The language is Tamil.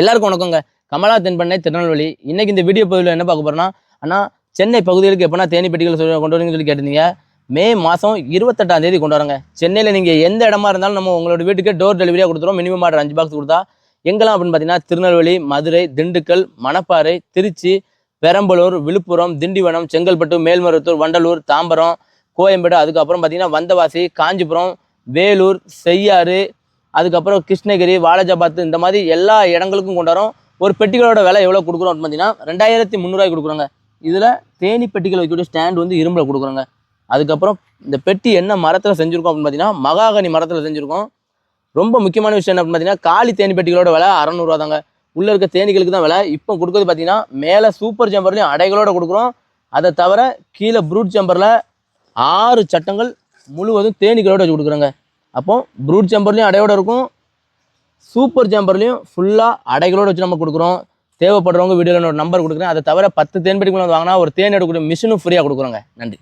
எல்லாருக்கும் வணக்கங்க. கமலா தென்பண்ணை திருநெல்வேலி. இன்னைக்கு இந்த வீடியோ பதிவில் என்ன பார்க்க போறோம்னா அண்ணா சென்னை பகுதிகளுக்கு எப்போனா தேனி பெட்டிகள் சொல்லி கொண்டு வரீங்கன்னு சொல்லி கேட்டிருந்தீங்க. மே மாதம் இருபத்தெட்டாம் தேதி கொண்டு வரோங்க. சென்னையில் நீங்கள் எந்த இடமா இருந்தாலும் நம்ம உங்களோட வீட்டுக்கு டோர் டெலிவரியாக கொடுத்துருவோம். மினிமம் ஆர்டர் அஞ்சு பாக்ஸ் கொடுத்தா. எங்கெல்லாம் அப்படின்னு பார்த்தீங்கன்னா திருநெல்வேலி மதுரை திண்டுக்கல் மணப்பாறை திருச்சி பெரம்பலூர் விழுப்புரம் திண்டிவனம் செங்கல்பட்டு மேல்மருவத்தூர் வண்டலூர் தாம்பரம் கோயம்பேடு அதுக்கப்புறம் பார்த்தீங்கன்னா வந்தவாசி காஞ்சிபுரம் வேலூர் செய்யாறு அதுக்கப்புறம் கிருஷ்ணகிரி வாலாஜாபாத் இந்த மாதிரி எல்லா இடங்களுக்கும் கொண்டு வரோம். ஒரு பெட்டிகளோட விலை எவ்வளோ கொடுக்குறோம் அப்படின்னு பார்த்தீங்கன்னா ரெண்டாயிரத்தி முந்நூறுவாய் கொடுக்குறாங்க. இதில் தேனி பெட்டிகள் வைக்கக்கூடிய ஸ்டாண்ட் வந்து இரும்பில் கொடுக்குறோங்க. அதுக்கப்புறம் இந்த பெட்டி என்ன மரத்தில் செஞ்சுருக்கோம் அப்படின்னு பார்த்தீங்கன்னா மகாகனி மரத்தில் செஞ்சுருக்கோம். ரொம்ப முக்கியமான விஷயம் என்ன அப்படின்னு பார்த்தீங்கன்னா காலி தேனி பெட்டிகளோட விலை அறநூறுவா தாங்க உள்ளே இருக்க தேனீகளுக்கு தான் விலை. இப்போ கொடுக்குறது பார்த்தீங்கன்னா மேலே சூப்பர் ஜம்பர்லையும் அடைகளோட கொடுக்குறோம். அதை தவிர கீழே ப்ரூட் ஜம்பரில் ஆறு சட்டங்கள் முழுவதும் தேனீகளோட வச்சு கொடுக்குறோங்க. அப்போ ப்ரூட் ஜம்பர்லையும் அடையோட இருக்கும். சூப்பர் ஜம்பர்லையும் ஃபுல்லாக அடைகளோடு வச்சு நம்ம கொடுக்குறோம். தேவைப்படுறவங்க வீடியோவில் என்னோட நம்பர் கொடுக்குறேன். அதை தவிர பத்து தேன் வந்து வாங்கினா ஒரு தேன் எடுக்கக்கூடிய மிஷினும் ஃப்ரீயாக கொடுக்குறோங்க. நன்றி.